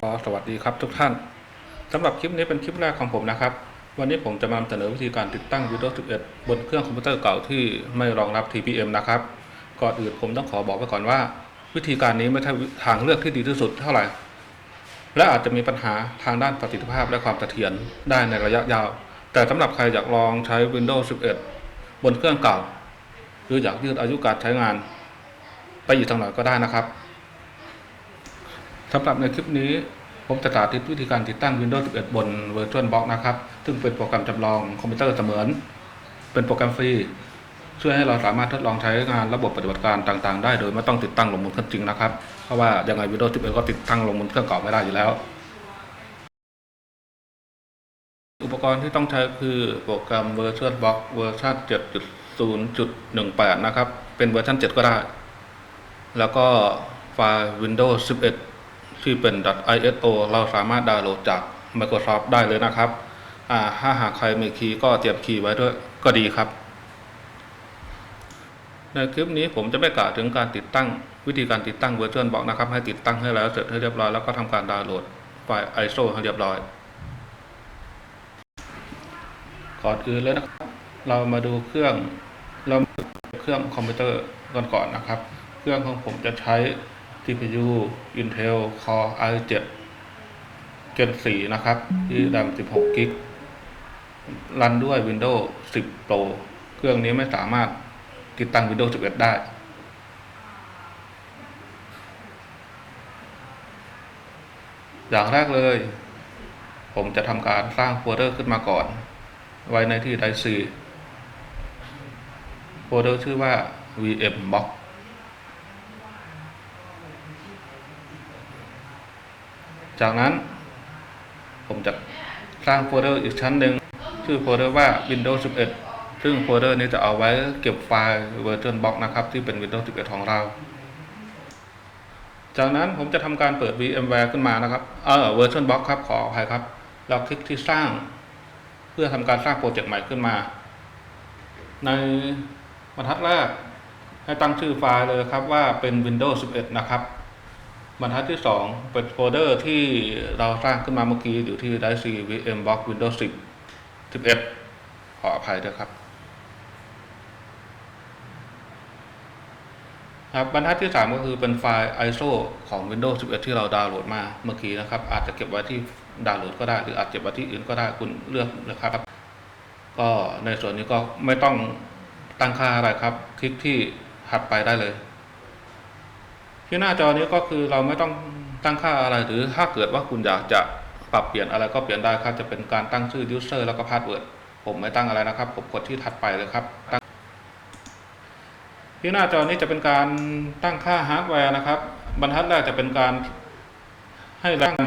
ก็สวัสดีครับทุกท่านสำหรับคลิปนี้เป็นคลิปแรกของผมนะครับ วันนี้ผมจะมานำเสนอวิธีการติดตั้ง Windows 11 บนเครื่องคอมพิวเตอร์เก่าที่ไม่รองรับ TPM นะครับก่อนอื่นผมต้องขอบอกไว้ก่อนว่า วิธีการนี้ไม่ใช่ทางเลือกที่ดีที่สุดเท่าไหร่ และอาจจะมีปัญหาทางด้านประสิทธิภาพและความเสถียรได้ในระยะยาว แต่สำหรับใครอยากลองใช้ Windows 11 บนเครื่องเก่า หรืออยากยืดอายุการใช้งาน ไปอีกสักหนก็ได้นะครับ สำหรับในคลิปนี้ ผมจะสาธิตวิธีการติดตั้ง Windows 11 บน VirtualBox นะครับ ซึ่งเป็นโปรแกรมจำลองคอมพิวเตอร์เสมือน เป็นโปรแกรมฟรีช่วยให้เราสามารถทดลองใช้งานระบบปฏิบัติการต่าง ๆ ได้โดยไม่ต้องติดตั้งลงบนเครื่องจริงนะครับ เพราะว่ายังไง Windows 11 ก็ติดตั้งลงบนเครื่องเก่าไม่ได้อยู่แล้ว อุปกรณ์ที่ต้องใช้คือโปรแกรม VirtualBox เวอร์ชัน7.0.18 นะครับ เป็นเวอร์ชัน7 ก็ได้ แล้วก็ไฟล์ Windows 11 ที่เป็น .iso เราสามารถดาวน์โหลดจาก Microsoft ได้เลยนะครับถ้าหากใครมีคีย์ก็เตรียมคีย์ไว้ด้วยก็ดีครับ ในคลิปนี้ผมจะไม่กล่าวถึงการติดตั้งวิธีการติดตั้ง VirtualBox นะครับ ให้ติดตั้งให้แล้วเสร็จให้เรียบร้อยแล้วก็ทำการดาวน์โหลดไฟล์ ISO ให้เรียบร้อยก่อนอื่นเลยนะครับ เรามาดูเครื่องเราเครื่องคอมพิวเตอร์กันก่อนนะครับ เครื่องของผมจะใช้ CPU Intel Core i7 Gen 4 นะครับ ที่แรม16กิกรันด้วย Windows 10 Pro เครื่องนี้ไม่สามารถติดตั้ง Windows 11 ได้อย่างแรกเลย ผมจะทำการสร้างโฟลเดอร์ขึ้นมาก่อน ไว้ในที่ไดซีโฟลเดอร์ชื่อว่า vmbox จากนั้น ผมจะสร้างโฟลเดอร์อีกชั้นหนึ่งชื่อโฟลเดอร์ว่า Windows 11 ซึ่งโฟลเดอร์นี้จะเอาไว้เก็บไฟล์ VirtualBox นะครับ ที่เป็น Windows 11 ของเรา จากนั้นผมจะทำการเปิด VMware ขึ้นมานะครับ เออ VirtualBox ครับ ขออภัยครับ เราคลิกที่สร้าง เพื่อทำการสร้างโปรเจกต์ใหม่ขึ้นมา ในบรรทัดแรกให้ตั้งชื่อไฟล์เลยครับว่าเป็น Windows 11 นะครับ บรรทัดที่ 2 เป็นโฟลเดอร์ที่เราสร้างขึ้นมาเมื่อกี้อยู่ที่ Drive C VMbox Windows 10 11 ขออภัยด้วยครับครับบรรทัดที่ 3 ก็คือเป็นไฟล์ ISO ของ Windows 11 ที่เราดาวน์โหลดมาเมื่อกี้นะครับ อาจจะเก็บไว้ที่ดาวน์โหลดก็ได้ หรืออาจเก็บไว้ที่อื่นก็ได้คุณเลือกนะครับ ก็ในส่วนนี้ก็ไม่ต้องตั้งค่าอะไรครับ คลิกที่ถัดไปได้เลย ที่หน้าจอนี้ก็คือเราไม่ต้องตั้งค่าอะไรหรือถ้าเกิดว่าคุณอยากจะปรับเปลี่ยนอะไรก็เปลี่ยนได้ครับจะเป็นการตั้งชื่อ user แล้วก็ password ผมไม่ตั้งอะไรนะครับ ผมกดที่ถัดไปเลยครับตั้งที่หน้าจอนี้จะเป็นการตั้งค่าฮาร์ดแวร์นะครับ บรรทัดแรกจะเป็นการให้แรม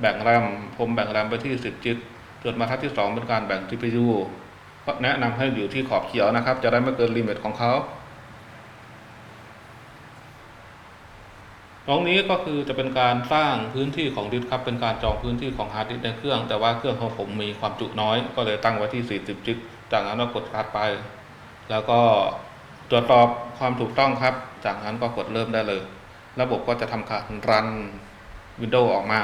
แบ่งแรมผมแบ่งแรมไปที่ 10 จิกส่วนบรรทัดที่ 2 เป็นการแบ่ง CPU ก็แนะนำให้อยู่ที่ขอบเขียวนะครับ จะได้ไม่เกินลิมิตของเขา ตรงนี้ก็คือจะเป็นการสร้างพื้นที่ของดิสครับ เป็นการจองพื้นที่ของฮาร์ดดิสในเครื่อง แต่ว่าเครื่องของผมมีความจุน้อย ก็เลยตั้งไว้ที่ 40 จิก จากนั้นก็กดคัดไป แล้วก็ตรวจสอบความถูกต้องครับ จากนั้นก็กดเริ่มได้เลย ระบบก็จะทำการรัน Windows ออกมา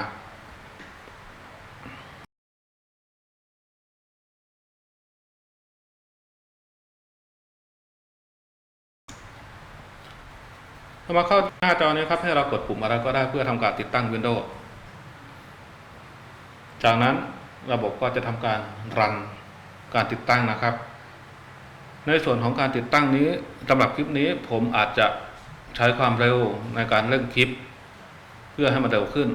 พอมาเข้าหน้าจอนี้ครับให้เรากดปุ่มอะไรก็ได้เพื่อทำการติดตั้ง Windows จากนั้นระบบก็จะทำการรันการติดตั้งนะครับ ในส่วนของการติดตั้งนี้สำหรับคลิปนี้ผมอาจจะใช้ความเร็วในการเร่งคลิป เพื่อให้มันเร็วขึ้น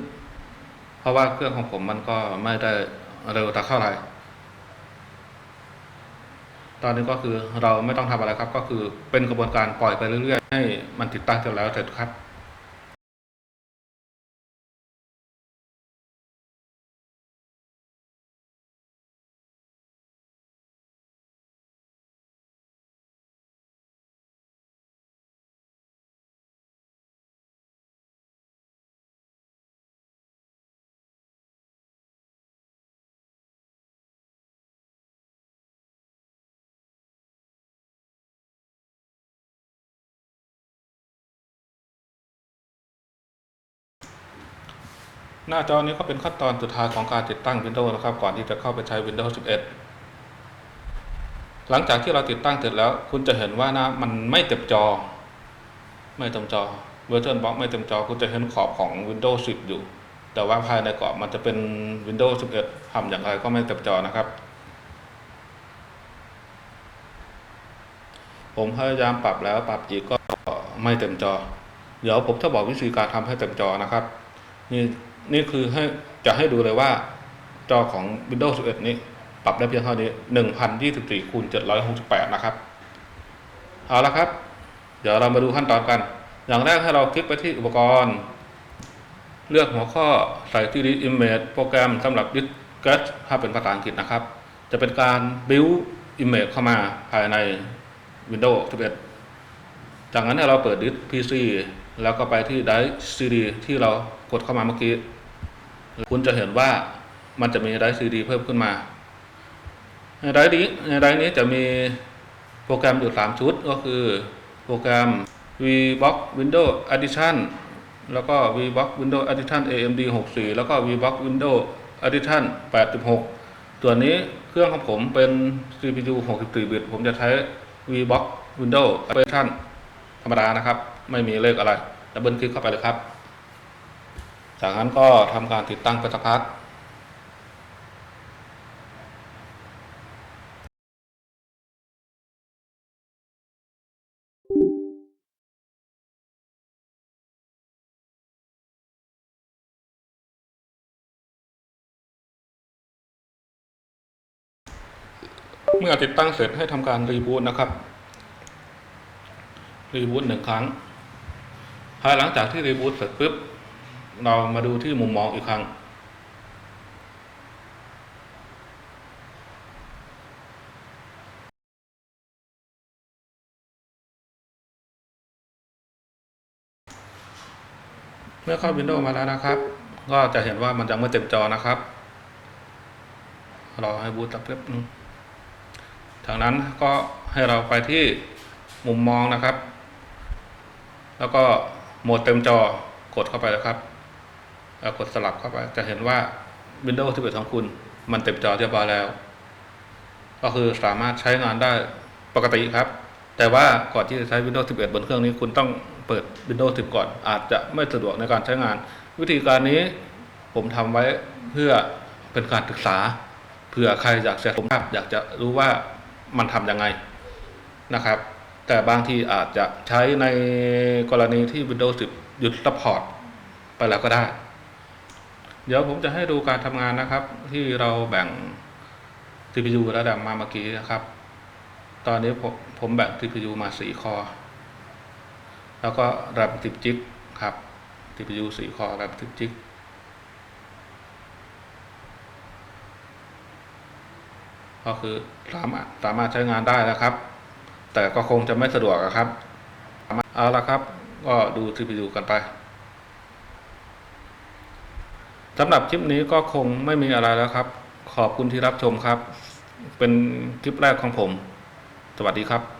เพราะว่าเครื่องของผมมันก็ไม่ได้เร็วแต่เท่าไหร่ ตอนนี้ก็คือเราไม่ต้องทำอะไรครับ ก็คือเป็นกระบวนการปล่อยไปเรื่อยๆ ให้มันติดตั้งจแล้วเสร็จครับ หน้าจอนี้ก็เป็นขั้นตอนสุดท้ายของการติดตั้ง Windows นะครับ ก่อนที่จะเข้าไปใช้ Windows 11 หลังจากที่เราติดตั้งเสร็จแล้ว คุณจะเห็นว่านะมันไม่เต็มจอ ไม่เต็มจอ Version Box ไม่เต็มจอ คุณจะเห็นขอบของ Windows 10 อยู่ แต่ว่าภายในกรอบมันจะเป็น Windows 11ทำอย่างไรก็ไม่เต็มจอนะครับ ผมพยายามปรับแล้วปรับอีกก็ไม่เต็มจอ เดี๋ยวผมจะบอกวิธีการทำให้เต็มจอนะครับ นี่ นี่คือให้จะให้ดูเลยว่าจอของ Windows 11 นี้ปรับได้เพียงเท่านี้ 1024คูณ768 นะครับ เอาละครับ เดี๋ยวเรามาดูขั้นตอนกัน อย่างแรกให้เราคลิกไปที่อุปกรณ์ เลือกหัวข้อใส่ 3D Image โปรแกรมสำหรับ Disk Sketch ถ้าเป็นภาษาอังกฤษนะครับ จะเป็นการ build image เข้ามาภายใน Windows 11 จากนั้นเนี่ยเราเปิดดิส PC แล้วก็ไปที่ Drive CD ที่เรากดเข้ามาเมื่อกี้ คุณจะเห็นว่ามันจะมี Drive CD เพิ่มขึ้นมาในไดร์นี้ในไดร์นี้จะมีโปรแกรมอยู่ 3 ชุดก็คือโปรแกรม VBox Windows Edition แล้วก็ VBox Windows Edition AMD 64 แล้วก็ VBox Windows Edition 86 ตัวนี้เครื่องของผมเป็น CPU 64 บิต ผมจะใช้ VBox Windows Edition ธรรมดานะครับ ไม่มีเลขอะไรดับเบิลคลิกเข้าไปเลยครับ จากนั้นก็ทำการติดตั้งไปสักพักเมื่อติดตั้งเสร็จให้ทำการรีบูตนะครับ รีบูตหนึ่งครั้ง ภายหลังจากที่รีบูตเสร็จปุ๊บ เรามาดูที่มุมมองอีกครั้ง เมื่อเข้า Windows มาแล้วนะครับ ก็จะเห็นว่ามันยังไม่เต็มจอนะครับรอให้บูตสักแป๊บนึงจากนั้นก็ให้เราไปที่มุมมองนะครับ แล้วก็ โหมดเต็มจอกดเข้าไปเลยครับกดสลับเข้าไป จะเห็นว่า Windows 11 ของคุณมันเต็มจอเรียบร้อยแล้ว ก็คือสามารถใช้งานได้ปกติครับ แต่ว่าก่อนที่จะใช้ Windows 11 บนเครื่องนี้คุณต้องเปิด Windows 10 ก่อน อาจจะไม่สะดวกในการใช้งาน วิธีการนี้ผมทำไว้เพื่อเป็นการศึกษาเผื่อใครอยากจะผมอยากจะรู้ว่ามันทำยังไงนะครับ แต่บางทีอาจจะใช้ในกรณีที่ Windows 10 หยุดซัพพอร์ตไปแล้วก็ได้ เดี๋ยวผมจะให้ดูการทำงานนะครับ ที่เราแบ่ง CPU และแรมมาเมื่อกี้นะครับ ตอนนี้ผมผมแบ่ง CPU มา 4 คอ แล้วก็แรม10จิกครับ CPU 4 คอแรม10จิกก็คือสามารถสามารถใช้งานได้นะครับ แต่ก็คงจะไม่สะดวกอะครับ เอาละครับ ก็ดูทีวีดูกันไปสำหรับคลิปนี้ก็คงไม่มีอะไรแล้วครับ ขอบคุณที่รับชมครับ เป็นคลิปแรกของผม สวัสดีครับ